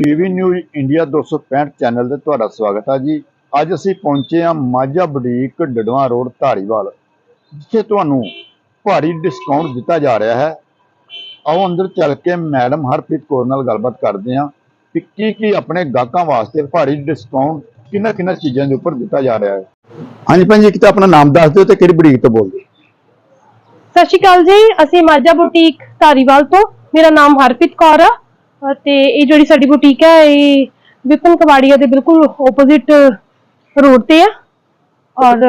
TV news India 265 channel ਤੇ ਤੁਹਾਡਾ ਸਵਾਗਤ ਹੈ ਜੀ। ਅੱਜ ਅਸੀਂ ਪਹੁੰਚੇ ਹਾਂ ਮਾਝਾ ਬੁਟੀਕ ਡਡਵਾ ਰੋਡ ਧਾਰੀਵਾਲ, ਜਿੱਥੇ ਤੁਹਾਨੂੰ ਭਾਰੀ ਡਿਸਕਾਊਂਟ ਦਿੱਤਾ ਜਾ ਰਿਹਾ ਹੈ। ਆਓ ਅੰਦਰ ਚੱਲ ਕੇ ਮੈਡਮ ਹਰਪ੍ਰੀਤ ਕੌਰ ਨਾਲ ਗੱਲਬਾਤ ਕਰਦੇ ਹਾਂ ਕਿ ਕੀ ਕੀ ਆਪਣੇ ਗਾਹਕਾਂ ਵਾਸਤੇ ਭਾਰੀ ਡਿਸਕਾਊਂਟ ਕਿੰਨਾ ਕਿੰਨਾ ਚੀਜ਼ਾਂ ਦੇ ਉੱਪਰ ਦਿੱਤਾ ਜਾ ਰਿਹਾ ਹੈ। ਹਾਂਜੀ ਭਾਜੀ ਇੱਕ ਤਾਂ ਆਪਣਾ ਨਾਮ ਦੱਸ ਦਿਓ ਤੇ ਕਿਹੜੀ ਬੁਟੀਕ ਤੋਂ ਬੋਲਦੇ ਸਤਿ ਸ਼੍ਰੀ ਅਕਾਲ ਜੀ, ਅਸੀਂ ਮਾਝਾ ਬੁਟੀਕ ਧਾਰੀਵਾਲ ਤੋਂ। ਮੇਰਾ ਨਾਮ ਹਰਪ੍ਰੀਤ ਕੌਰ ਆ। ਤੇ ਇਹ ਜਿਹੜੀ ਸਾਡੀ ਬੁਟੀਕ ਹੈ ਇਹ ਵਿਪਨ ਕਵਾੜੀਆ ਦੇ ਬਿਲਕੁਲ ਆਪੋਜ਼ਿਟ ਰੋਡ ਤੇ ਆ। ਔਰ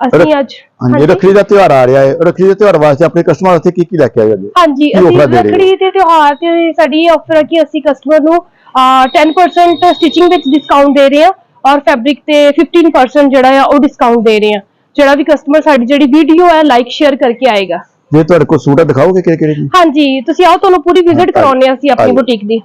ਅਸੀਂ ਅੱਜ ਹਾਂਜੀ ਰੱਖੜੀ ਦਾ ਤਿਉਹਾਰ ਆ ਰਿਹਾ ਹੈ। ਰੱਖੜੀ ਦੇ ਤਿਉਹਾਰ ਵਾਸਤੇ ਆਪਣੇ ਕਸਟਮਰ ਵਾਸਤੇ ਕੀ ਕੀ ਲੈ ਕੇ ਆਏ ਹੋ ਹਾਂਜੀ ਅਸੀਂ? ਰੱਖੜੀ ਦੇ ਤਿਉਹਾਰ ਤੇ ਸਾਡੀ ਆਫਰ ਹੈ ਕਿ ਅਸੀਂ ਕਸਟਮਰ ਨੂੰ ਅਹ, 10% ਸਟਿਚਿੰਗ ਵਿੱਚ ਡਿਸਕਾਊਂਟ ਦੇ ਰਹੇ ਹਾਂ ਔਰ ਫੈਬਰਿਕ ਤੇ 15% ਜਿਹੜਾ ਆ ਉਹ ਡਿਸਕਾਊਂਟ ਦੇ ਰਹੇ ਹਾਂ। ਜਿਹੜਾ ਵੀ ਕਸਟਮਰ ਸਾਡੀ ਜਿਹੜੀ ਵੀਡੀਓ ਹੈ ਲਾਈਕ ਸ਼ੇਅਰ ਕਰਕੇ ਆਏਗਾ। ਜੇ ਤੁਹਾਡੇ ਕੋਲ ਸੂਟ ਹੈ ਦਿਖਾਓਗੇ ਕਿਹੜੇ ਕਿਹੜੇ ਜੀ? ਹਾਂਜੀ ਤੁਸੀਂ ਆਓ ਤੁਹਾਨੂੰ ਪੂਰੀ ਵਿਜ਼ਿਟ ਕਰਾਉਣੇ ਆ ਅਸੀਂ ਆਪਣੀ। ਬੁਟੀਕ ਦੀ।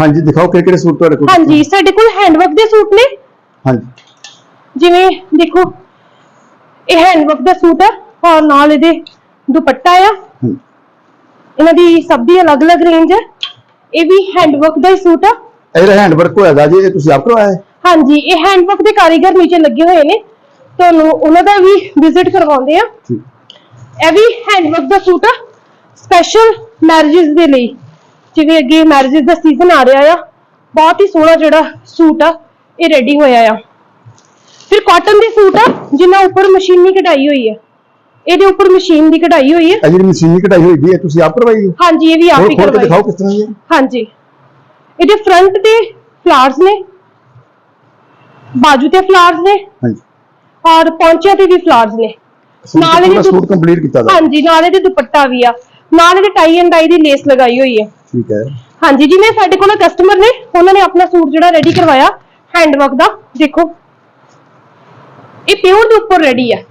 ਹਾਂਜੀ ਦਿਖਾਓ ਕਿਹੜੇ ਕਿਹੜੇ ਸੂਟ ਤੁਹਾਡੇ ਕੋਲ ਹਾਂਜੀ ਸਾਡੇ ਕੋਲ ਹੈਂਡਵਰਕ ਦੇ ਸੂਟ ਨੇ। ਹਾਂਜੀ। ਜਿਵੇਂ ਦੇਖੋ ਇਹ ਹੈਂਡਵਰਕ ਦਾ ਸੂਟ ਹੈ ਔਰ ਨਾਲ ਇਹਦੇ ਦੁਪੱਟਾ ਆ। ਹਮ, ਇਹਨਾਂ ਦੀ ਸਭ ਦੀ ਅਲੱਗ-ਅਲੱਗ ਰੇਂਜ ਹੈ ਇਹ ਵੀ ਹੈਂਡਵਰਕ ਦਾ ਹੀ ਸੂਟ ਆ। ਇਹ ਜਿਹੜਾ ਹੈਂਡ ਵਰਕ ਹੋਇਆ ਦਾ ਜੀ ਇਹ ਤੁਸੀਂ ਆਪ ਕਰਵਾਇਆ ਹੈ? ਹਾਂਜੀ ਇਹ ਹੈਂਡਵਰਕ ਦੇ ਕਾਰੀਗਰ ਨੀਚੇ ਲੱਗੇ ਹੋਏ ਨੇ। ਤੁਹਾਨੂੰ ਉਹਨਾਂ ਦਾ ਵੀ ਵਿਜ਼ਿਟ ਕਰਵਾਉਂਦੇ ਆ। ਠੀਕ। ਇਹ ਵੀ ਹੈਂਡਵਰਕ ਦਾ ਸੂਟ ਆ ਸਪੈਸ਼ਲ ਮੈਰਿਜਸ ਦੇ ਲਈ। ਜਿਵੇਂ ਅੱਗੇ ਮੈਰਿਜਸ ਦਾ ਸੀਜ਼ਨ ਆ ਰਿਹਾ ਆ ਬਹੁਤ ਹੀ ਸੋਹਣਾ ਜਿਹੜਾ ਸੂਟ ਆ ਇਹ ਰੈਡੀ ਹੋਇਆ ਆ। ਫਿਰ ਕਾਟਨ ਦੇ ਸੂਟ ਆ ਜਿਨ੍ਹਾਂ ਉੱਪਰ ਮਸ਼ੀਨੀ ਕਢਾਈ ਹੋਈ ਹੈ ਇਹਦੇ ਉੱਪਰ ਮਸ਼ੀਨ ਦੀ ਕਢਾਈ ਹੋਈ ਹੈ। ਇਹ ਜਿਹੜੀ ਮਸ਼ੀਨੀ ਕਢਾਈ ਹੋਈ ਦੀ ਹੈ ਤੁਸੀਂ ਆਪ ਕਰਵਾਈ ਹੈ? ਹਾਂਜੀ ਇਹ ਵੀ ਆਪ ਹੀ ਖੋਲ ਕੇ ਕਰਵਾਈ ਦਿਖਾਓ ਕਿਸ ਤਰ੍ਹਾਂ ਦੀ ਹੈ। ਹਾਂਜੀ। ਇਹਦੇ ਫਰੰਟ ਤੇ ਫਲਾਵਰਸ ਨੇ ਬਾਜੂ ਤੇ ਫਲਾਵਰਸ ਨੇ ਹਾਂਜੀ। ਔਰ ਪੌਂਚਿਆਂ ਤੇ ਵੀ ਫਲਾਵਰਸ ਨੇ। ਨਾਲ ਇਹਦੇ ਸੂਟ ਕੰਪਲੀਟ ਕੀਤਾ ਦਾ। ਹਾਂਜੀ ਨਾਲ ਇਹਦੇ ਦੁਪੱਟਾ ਵੀ ਆ। ਨਾਲ ਇਹਦੇ ਟਾਈ ਐਂਡ ਡਾਈ ਦੀ ਲੇਸ ਲਗਾਈ ਹੋਈ ਹੈ। ਠੀਕ ਹੈ। ਹਾਂਜੀ ਜਿਵੇਂ ਸਾਡੇ ਕੋਲ ਕਸਟਮਰ ਨੇ ਉਹਨਾਂ ਨੇ ਆਪਣਾ ਸੂਟ ਜਿਹੜਾ ਰੈਡੀ ਕਰਵਾਇਆ ਹੈਂਡਵਰਕ ਦਾ। ਦੇਖੋ। ਇਹ ਪਿਓਰ ਦੇ ਉੱਪਰ ਰੈਡੀ ਹੈ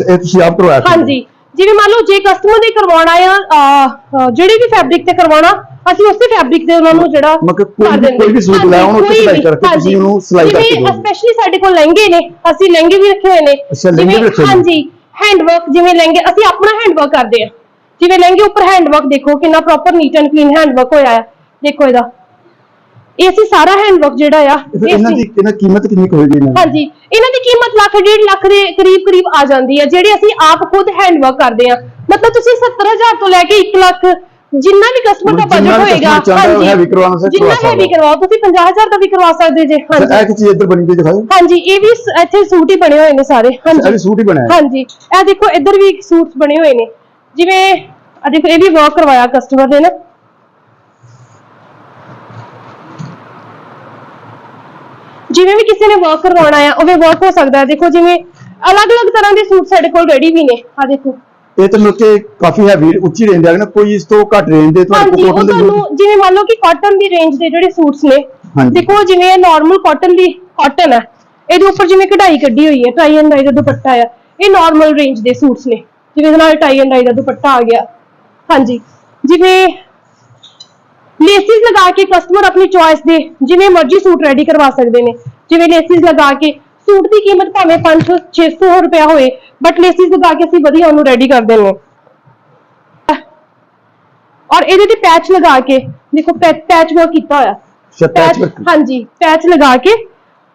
ਇਹ ਤੁਸੀਂ ਆਪ ਕਰਵਾਇਆ ਸੀ? ਹਾਂਜੀ ਜਿਵੇਂ ਮੰਨ ਲਓ ਜੇ ਕਸਟਮਰ ਦੇ ਕਰਵਾਉਣਾ ਆ ਜਿਹੜੇ ਵੀ ਫੈਬਰਿਕ ਤੇ ਕਰਵਾਉਣਾ ਅਸੀਂ ਉਸੇ ਫੈਬਰਿਕ ਤੇ ਉਹਨਾਂ ਨੂੰ ਜਿਹੜਾ ਮਤਲਬ ਕੋਈ ਕਰ ਵੀ- ਦਿੰਦੇ ਕੋਈ ਵੀ ਸੂਟ ਹਾਂਜੀ, ਲੈ ਆਉਣ, ਉਹ ਤੇ ਕੋਈ ਸਿਲਾਈ ਵੀ, ਕਰਕੇ ਤੁਸੀਂ ਹਾਂਜੀ। ਉਹਨੂੰ ਸਿਲਾਈ ਕਰਕੇ ਜਿਵੇਂ। ਸਪੈਸ਼ਲੀ ਸਾਡੇ ਕੋਲ ਲਹਿੰਗੇ ਨੇ ਅਸੀਂ ਲਹਿੰਗੇ ਵੀ ਰੱਖੇ ਹੋਏ ਨੇ ਅੱਛਾ, ਲਹਿੰਗੇ ਜਿਵੇਂ- ਵੀ ਰੱਖੇ ਹੋਏ ਨੇ। ਹਾਂਜੀ ਹੈਂਡਵਰਕ ਜਿਵੇਂ ਲਹਿੰਗੇ ਅਸੀਂ ਆਪਣਾ ਹੈਂਡਵਰਕ ਕਰਦੇ ਆ ਜਿਵੇਂ ਲਹਿੰਗੇ ਉੱਪਰ ਹੈਂਡਵਰਕ ਦੇਖੋ ਕਿੰਨਾ proper neat and clean handwork ਹੋਇਆ ਹੈ ਦੇਖੋ ਇਹਦਾ ਇਹ ਅਸੀਂ ਸਾਰਾ ਹੈਂਡਵਰਕ ਜਿਹੜਾ ਆ। ਇਹ ਇਹਨਾਂ ਦੀ ਇਹਨਾਂ ਕੀਮਤ ਕਿੰਨੀ ਕੁ ਹੋਏਗੀ ਇਹਨਾਂ ਦੀ? ਹਾਂਜੀ। ਇਹਨਾਂ ਦੀ ਕੀਮਤ ਲੱਖ ਡੇਢ ਲੱਖ ਦੇ ਕਰੀਬ ਕਰੀਬ ਆ ਜਾਂਦੀ ਹੈ ਜਿਹੜੇ ਅਸੀਂ ਆਪ ਖੁਦ ਹੈਂਡਵਰਕ ਕਰਦੇ ਆ। ਮਤਲਬ ਤੁਸੀਂ 70000 ਤੋਂ ਲੈ ਕੇ 1 ਲੱਖ ਜਿੰਨਾ ਵੀ ਕਸਟਮਰ ਦਾ ਬਜਟ ਹੋਏਗਾ ਉਹ heavy ਕਰਵਾਉਣਾ ਸੀ, ਜਿੰਨਾ ਹੈਵੀ। ਕਰਵਾਓ ਤੁਸੀਂ 50000 ਦਾ ਵੀ ਕਰਵਾ ਸਕਦੇ ਜੇ ਹਾਂਜੀ ਇਹ ਕੀ ਚੀਜ਼ ਇੱਧਰ ਬਣੀ ਹੋਈ ਦਿਖਾਓ। ਹਾਂਜੀ ਇਹ ਵੀ ਇੱਥੇ ਸੂਟ ਹੀ ਬਣੇ ਹੋਏ ਨੇ ਸਾਰੇ ਇਹ ਹਾਂਜੀ ਸੂਟ ਹੀ ਬਣਾਇਆ। ਹਾਂਜੀ। ਇਹ ਦੇਖੋ ਇੱਧਰ ਵੀ ਸੂਟਸ ਬਣੇ ਹੋਏ ਨੇ। ਜਿਵੇਂ ਆ ਦੇਖੋ ਇਹ ਵੀ ਵਰਕ ਕਰਵਾਇਆ ਕਸਟਮਰ ਨੇ ਨਾ। ਜਿਵੇਂ ਵੀ ਕਿਸੇ ਨੇ ਵਰਕ ਕਰਵਾਉਣਾ ਆ ਉਹ ਵੀ ਵਰਕ ਹੋ ਸਕਦਾ ਹੈ। ਦੇਖੋ ਜਿਵੇਂ ਅਲੱਗ-ਅਲੱਗ ਤਰ੍ਹਾਂ ਦੇ ਸੂਟ ਸਾਡੇ ਕੋਲ ਰੈਡੀ ਵੀ ਨੇ। ਆ ਦੇਖੋ। ਇਹ ਤਾਂ ਲੋਕੇ ਕਾਫੀ ਹੈਵੀ ਉੱਚੀ ਰੇਂਜ ਆ ਨਾ ਕੋਈ ਇਸ ਤੋਂ ਘੱਟ ਰੇਂਜ ਦੇ ਤੁਹਾਡੇ ਹਾਂਜੀ ਕੋਲ ਉਹ ਦੇ ਤੁਹਾਨੂੰ ਜਿਵੇਂ ਮੰਨ ਲਓ ਕਿ ਕਾਟਨ ਦੀ ਰੇਂਜ ਦੇ ਜਿਹੜੇ ਸੂਟਸ ਨੇ ਹਾਂਜੀ। ਦੇਖੋ ਜਿਵੇਂ ਨਾਰਮਲ ਕਾਟਨ ਦੀ ਕਾਟਨ ਹੈ ਇਹਦੇ ਉੱਪਰ ਜਿਵੇਂ ਕਢਾਈ ਕੱਢੀ ਹੋਈ ਹੈ ਟਾਈ ਐਂਡ ਡਾਈ ਦਾ ਦੁਪੱਟਾ ਆ ਇਹ ਨਾਰਮਲ ਰੇਂਜ ਦੇ ਸੂਟਸ ਨੇ। ਜਿਵੇਂ ਇਹਦੇ ਨਾਲ ਟਾਈ ਐਂਡ ਡਾਈ ਦਾ ਦੁਪੱਟਾ ਆ ਗਿਆ। ਹਾਂਜੀ ਜਿਵੇਂ ਲੇਸਿਸ ਲਗਾ ਕੇ ਕਸਟਮਰ ਆਪਣੀ ਚੁਆਇਸ ਦੇ ਜਿਵੇਂ ਮਰਜ਼ੀ ਸੂਟ ਰੈਡੀ ਕਰਵਾ ਸਕਦੇ ਨੇ। ਜਿਵੇਂ ਲੇਸਿਸ ਲਗਾ ਕੇ ਸੂਟ ਦੀ ਕੀਮਤ ਭਾਵੇਂ 500 600 ਰੁਪਇਆ ਹੋਏ ਬਟ ਲੇਸਿਸ ਲਗਾ ਕੇ ਅਸੀਂ ਵਧੀਆ ਉਹਨੂੰ ਰੈਡੀ ਕਰ ਦਿੰਦੇ ਹਾਂ। ਔਰ ਇਹਦੇ ਤੇ ਪੈਚ ਲਗਾ ਕੇ ਦੇਖੋ ਪੈਚ ਵਰਕ ਕੀਤਾ ਹੋਇਆ। ਹਾਂਜੀ ਪੈਚ ਲਗਾ ਕੇ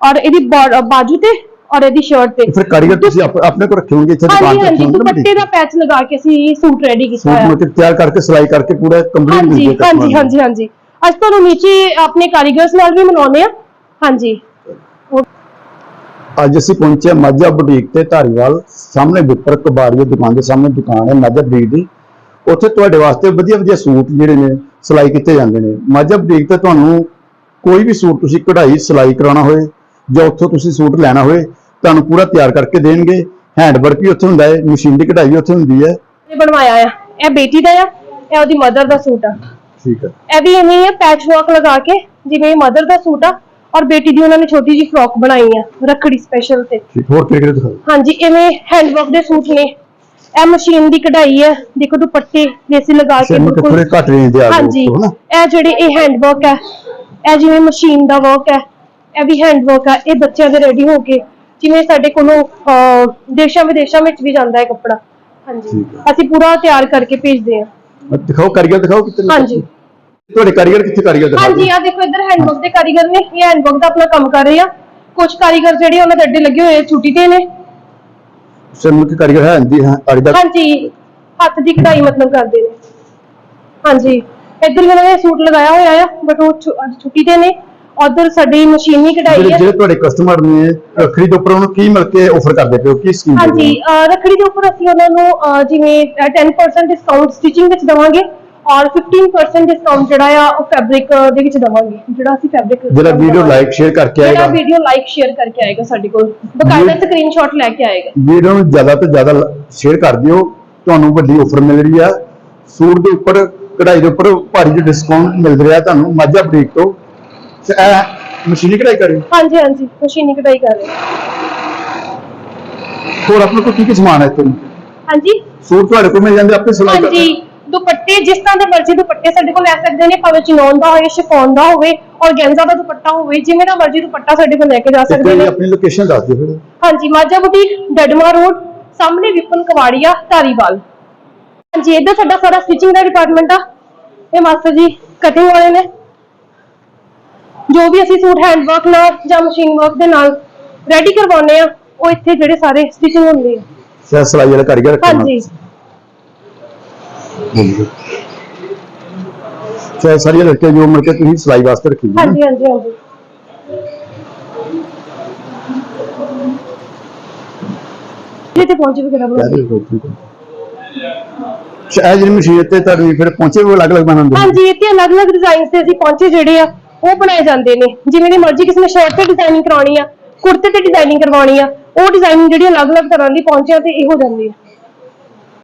ਔਰ ਇਹਦੀ ਬਾਜੂ ਤੇ ਔਰ ਇਹਦੀ ਸ਼ਰਟ ਤੇ। ਫਿਰ ਕਾਰੀਗਰ ਤੁਸੀਂ ਆਪ- ਆਪਣੇ ਕੋਲ ਰੱਖੇ ਹੋਣਗੇ ਇੱਥੇ ਦੁਕਾਨ ਹਾਂਜੀ ਤੇ ਹਾਂਜੀ ਰੱਖੇ ਹੋਣਗੇ ਨਾ ਦੁਪੱਟੇ ਦਾ ਪੈਚ ਲਗਾ ਕੇ ਅਸੀਂ ਸੂਟ ਰੈਡੀ ਕੀਤਾ ਸੂਟ ਹੋਇਆ। ਮਤਲਬ ਤਿਆਰ ਕਰਕੇ ਸਿਲਾਈ ਕਰਕੇ ਪੂਰਾ ਕੰਪਲੀਟ ਹਾਂਜੀ ਹਾਂਜੀ ਹਾਂਜੀ ਹਾਂਜੀ। ਅੱਜ ਤੁਹਾਨੂੰ ਨੀਚੇ ਆਪਣੇ ਕਾਰੀਗਰਸ ਨਾਲ ਵੀ ਮਿਲਾਉਂਦੇ ਆ ਹਾਂਜੀ। ਅੱਜ ਅਸੀਂ ਪਹੁੰਚੇ ਹਾਂ ਮਾਝਾ ਬੁਟੀਕ ਤੇ ਧਾਰੀਵਾਲ। ਸਾਹਮਣੇ ਵਿਪਰ ਕਬਾੜੀਆ ਦੁਕਾਨ ਦੇ ਸਾਹਮਣੇ ਦੁਕਾਨ ਹੈ ਮਾਝਾ ਬੁਟੀਕ ਦੀ। ਉੱਥੇ ਤੁਹਾਡੇ ਵਾਸਤੇ ਵਧੀਆ ਵਧੀਆ ਸੂਟ ਜਿਹੜੇ ਨੇ ਸਿਲਾਈ ਕੀਤੇ ਜਾਂਦੇ ਨੇ। ਮਾਝਾ ਬੁਟੀਕ ਤੇ ਤੁਹਾਨੂੰ ਕੋਈ ਵੀ ਸੂਟ ਤੁਸੀਂ ਕਢਾਈ ਸਿਲਾਈ ਕਰਾਉਣਾ ਹੋਏ ਜਾਂ ਉੱਥੋਂ ਤੁਸੀਂ ਸੂਟ ਲੈਣਾ ਹੋਏ ਤੁਹਾਨੂੰ ਪੂਰਾ ਤਿਆਰ ਕਰਕੇ ਦੇਣਗੇ। ਹੈਂਡ ਵਰਕ ਵੀ ਉੱਥੇ ਹੁੰਦਾ ਹੈ ਮਸ਼ੀਨ ਦੀ ਕਢਾਈ ਉੱਥੇ ਹੁੰਦੀ ਹੈ। ਇਹ ਬਣਵਾਇਆ ਆ। ਇਹ ਬੇਟੀ ਦਾ ਆ ਇਹ ਉਹਦੀ ਮਦਰ ਦਾ ਸੂਟ ਆ। ਠੀਕ ਹੈ ਇਹ ਵੀ ਐਵੇਂ ਹੀ ਹੈ ਪੈਚ ਵਰਕ ਲਗਾ ਕੇ ਜਿਵੇਂ ਮਦਰ ਦਾ ਸੂਟ ਆ ਔਰ ਬੇਟੀ ਦੀ ਉਹਨਾਂ ਨੇ ਛੋਟੀ ਜੀ ਫਰੋਕ ਬਣਾਈ ਆ ਰੱਖੜੀ ਸਪੈਸ਼ਲ ਤੇ। ਠੀਕ ਹੋਰ ਕਿਹੜੇ ਦਿਖਾਓ? ਹਾਂਜੀ ਇਵੇਂ ਹੈਂਡਵਰਕ ਦੇ ਸੂਟ ਨੇ। ਇਹ ਮਸ਼ੀਨ ਦੀ ਕਢਾਈ ਹੈ ਦੇਖੋ ਦੁਪੱਟੇ ਦੇਸੀ ਲਗਾ ਕੇ ਤੇ ਥੋੜੇ ਘੱਟ ਰੇਂਜ ਦੇ ਆ ਹਾਂਜੀ ਇਹ ਜਿਹੜੇ ਇਹ ਹੈਂਡਵਰਕ ਹੈ ਇਹ ਜਿਵੇਂ ਮਸ਼ੀਨ ਦਾ ਵਰਕ ਹੈ ਇਹ ਵੀ ਹੈਂਡਵਰਕ ਹੈ ਇਹ ਬੱਚਿਆਂ ਦੇ ਰੈਡੀ ਹੋ ਕੇ ਜਿਵੇਂ ਸਾਡੇ ਕੋਲੋਂ ਅਹ, ਦੇਸ਼ਾਂ ਵਿਦੇਸ਼ਾਂ ਵਿੱਚ ਵੀ ਜਾਂਦਾ ਹੈ ਕੱਪੜਾ। ਹਾਂਜੀ। ਠੀਕ ਹੈ। ਅਸੀਂ ਪੂਰਾ ਤਿਆਰ ਕਰਕੇ ਭੇਜਦੇ ਹਾਂ। ਦਿਖਾਓ ਕਾਰੀਗਰ ਦਿਖਾਓ ਕਿਤੇ ਹਾਂਜੀ। ਤੁਹਾਡੇ ਕਾਰੀਗਰ ਕਿੱਥੇ ਕਾਰੀਗਰ ਦਿਖਾਓ ਹਾਂਜੀ ਆ ਦੇਖੋ ਇੱਧਰ ਹੈਂਡਵਰਕ ਦੇ ਕਾਰੀਗਰ ਨੇ। ਇਹ ਹੈਂਡਵਰਕ ਦਾ ਆਪਣਾ ਕੰਮ ਕਰ ਰਹੇ ਆ। ਕੁਝ ਕਾਰੀਗਰ ਜਿਹੜੇ ਉਹਨਾਂ ਦੇ ਅੱਡੇ ਲੱਗੇ ਹੋਏ ਆ, ਛੁੱਟੀ ਤੇ ਨੇ। ਕੇ ਕਾਰੀਗਰ ਹੈ ਜੀ ਹਾਂ ਕਾਰੀਗਰ ਹਾਂਜੀ ਹੱਥ ਦੀ ਕਢਾਈ ਮਤਲਬ ਕਰਦੇ ਨੇ। ਹਾਂਜੀ। ਇੱਧਰ ਵੀ ਉਹਨਾਂ ਨੇ ਸੂਟ ਲਗਾਇਆ ਹੋਇਆ ਆ ਬਟ ਉਹ ਛੁ- ਅੱਜ ਛੁੱਟੀ ਤੇ ਨੇ। ਉਧਰ ਸਾਡੀ ਮਸ਼ੀਨੀ ਕਢਾਈ ਜਿਹੜੇ ਹੈ। ਜਿਹੜੇ ਤੁਹਾਡੇ ਕਸਟਮਰ ਨੇ ਰੱਖੜੀ ਦੇ ਉੱਪਰ ਉਹਨੂੰ ਕੀ ਮਿਲ ਕੇ ਆਫਰ ਕਰਦੇ ਪਿਓ ਕੀ ਸਕੀਮ ਹਾਂਜੀ ਅਹ ਰੱਖੜੀ ਦੇ ਉੱਪਰ ਅਸੀਂ ਉਹਨਾਂ ਨੂੰ ਅਹ ਜਿਵੇਂ ਅਹ 10% ਡਿਸਕਾਊਂਟ ਸਟਿਚਿੰਗ ਵਿੱਚ ਦਵਾਂਗੇ ਔਰ 15% ਡਿਸਕਾਊਂਟ ਜਿਹੜਾ ਆ ਉਹ ਫੈਬਰਿਕ ਦੇ ਵਿੱਚ ਦਵਾਂਗੇ। ਜਿਹੜਾ ਅਸੀਂ ਫੈਬਰਿਕ ਜਿਹੜਾ ਵੀਡੀਓ ਲਾਈਕ ਸ਼ੇਅਰ ਕਰਕੇ ਜਿਹੜਾ ਆਏਗਾ। ਵੀਡੀਓ ਲਾਈਕ ਸ਼ੇਅਰ ਕਰਕੇ ਆਏਗਾ ਸਾਡੇ ਕੋਲ। ਬਕਾਇਦਾ ਸਕਰੀਨਸ਼ਾਟ ਲੈ ਕੇ ਆਏਗਾ। ਵੀਡੀਓ ਨੂੰ ਜ਼ਿਆਦਾ ਤੋਂ ਜ਼ਿਆਦਾ ਸ਼ੇਅਰ ਕਰ ਦਿਓ। ਤੁਹਾਨੂੰ ਵੱਡੀ ਆਫਰ ਮਿਲ ਰਹੀ ਆ। ਸੂਟ ਦੇ ਉੱਪਰ ਕਢਾਈ ਦੇ ਉੱਪਰ ਭਾਰੀ ਜਿਹਾ ਡਿਸਕਾਊਂਟ ਮਿਲ ਰਿਹਾ ਤੁਹਾਨੂੰ ਮਾਝਾ ਬੁਟੀਕ ਤੋਂ। ਇਹ ਮਸ਼ੀਨੀ ਕਢਾਈ ਕਰੇ ਹਾਂਜੀ ਹਾਂਜੀ ਮਸ਼ੀਨੀ ਕਢਾਈ ਕਰ ਰਹੇ ਹਾਂ। ਹੋਰ ਆਪਣੇ ਕੋਲ ਕੀ ਕੀ ਸਮਾਨ ਹੈ ਇੱਥੇ? ਹਾਂਜੀ? ਸੂਟ ਤੁਹਾਡੇ ਕੋਲ ਮਿਲ ਜਾਂਦੇ ਆਪੇ ਸਿਲਾਈ ਹਾਂਜੀ ਦੁਪੱਟੇ ਜਿਸ ਤਰ੍ਹਾਂ ਦੇ ਮਰਜ਼ੀ ਦੁਪੱਟੇ ਸਾਡੇ ਕੋਲ ਲੈ ਸਕਦੇ ਨੇ ਭਾਵੇਂ ਚਨੌਨ ਦਾ ਹੋਵੇ ਸ਼ਿਫੋਨ ਦਾ ਹੋਵੇ ਔਰ ਗੈਂਜ਼ਾ ਦਾ ਦੁਪੱਟਾ ਹੋਵੇ ਜਿਵੇਂ ਦਾ ਮਰਜ਼ੀ ਦੁਪੱਟਾ ਸਾਡੇ ਕੋਲ ਲੈ ਕੇ ਜਾ ਸਕਦੇ ਨੇ। ਆਪਣੀ ਲੋਕੇਸ਼ਨ ਦੱਸ ਦਿਓ ਫਿਰ। ਹਾਂਜੀ ਮਾਝਾ ਬੁਟੀਕ ਡਡਮਾ ਰੋਡ ਸਾਹਮਣੇ ਵਿਪਨ ਕਵਾੜੀਆ ਧਾਰੀਵਾਲ। ਹਾਂਜੀ ਇੱਧਰ ਸਾਡਾ ਸਾਰਾ ਸਟਿਚਿੰਗ ਦਾ ਡਿਪਾਰਟਮੈਂਟ ਆ। ਇਹ ਮਾਸਟਰ ਜੀ ਕਟਿੰਗ ਵਾਲੇ ਨੇ। ਜੋ ਵੀ ਅਸੀਂ ਸੂਟ ਹੈਂਡ ਵਰਕ ਨਾਲ ਜਾਂ ਮਸ਼ੀਨ ਵਰਕ ਦੇ ਨਾਲ ਰੈਡੀ ਕਰਵਾਉਂਦੇ ਆ ਉਹ ਇੱਥੇ ਜਿਹੜੇ ਸਾਰੇ ਸਟਿਚਿੰਗ ਹੁੰਦੀ ਹੈ ਸਿਆ ਸਿਲਾਈ ਵਾਲਾ ਕਾਰੀਗਰ ਰੱਖਣਾ ਹਾਂਜੀ। ਚਾਹੇ ਸਾਰੀਆਂ ਲੜਕੇ ਜੋ ਮਿਲ ਕੇ ਤੁਸੀਂ ਸਿਲਾਈ ਵਾਸਤੇ ਰੱਖੀ ਹਾਂਜੀ ਹਾਂਜੀ ਹਾਂਜੀ। ਇਹ ਤੇ ਪਹੁੰਚੇ ਵਗੈਰਾ ਬਣਾ ਇਹ ਜਿਹੜੀ ਮਸ਼ੀਨ ਤੇ ਤੁਹਾਡੀ ਫਿਰ ਪਹੁੰਚੇ ਵੀ ਅਲੱਗ ਅਲੱਗ ਬਣਾਉਂਦੇ ਹਾਂਜੀ ਇੱਥੇ ਅਲੱਗ-ਅਲੱਗ ਡਿਜ਼ਾਈਨ ਤੇ ਅਸੀਂ ਪਹੁੰਚੇ ਜਿਹੜੇ ਆ ਉਹ ਬਣਾਏ ਜਾਂਦੇ ਨੇ। ਜਿਵੇਂ ਦੀ ਮਰਜ਼ੀ ਕਿਸੇ ਨੇ ਸ਼ਰਟ ਤੇ ਡਿਜ਼ਾਈਨਿੰਗ ਕਰਾਉਣੀ ਆ, ਕੁੜਤੇ ਤੇ ਡਿਜ਼ਾਈਨਿੰਗ ਕਰਵਾਉਣੀ ਆ, ਉਹ ਡਿਜ਼ਾਈਨਿੰਗ ਜਿਹੜੀ ਅਲੱਗ-ਅਲੱਗ ਤਰ੍ਹਾਂ ਦੀ ਪਹੁੰਚਿਆ ਤੇ ਇਹੋ ਜਾਂਦੀ ਆ।